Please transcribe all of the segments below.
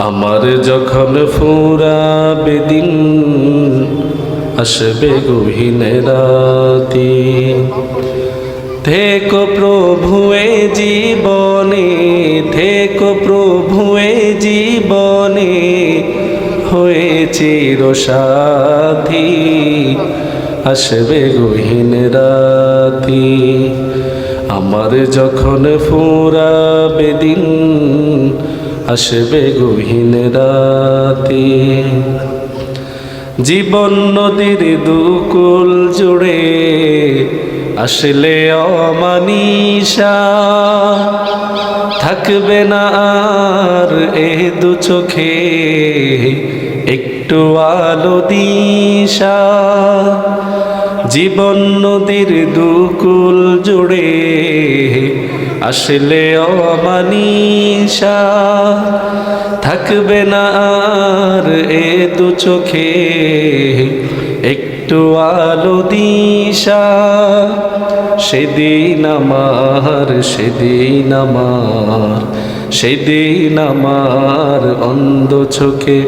আমার যখন ফুরাবে দিন, আসবে গহীন রাতি। থেকো প্রভু এ জীবনে, থেকো প্রভু এ জীবনে, হয়ে চিরসাথী আসবে গহীন রাতি। আমার যখন ফুরাবে দিন আসবে গহীন রাতি। জীবন নদীর দুকুল জুড়ে আসলে অমানিসা। থাকবে না আর এ দু চোখে একটু আলো দিশা। জীবন নদীর দুকুল জুড়ে আসলে অমানিসা থাকবে না আর এ দু চোখে, একটু আলো দিশা। সেদিন আমার সেদিন আমার সেদিন আমার অন্ধ চোখে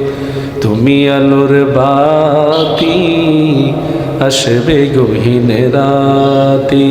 তুমি আলোর বাতি, আসবে গহীন রাতি।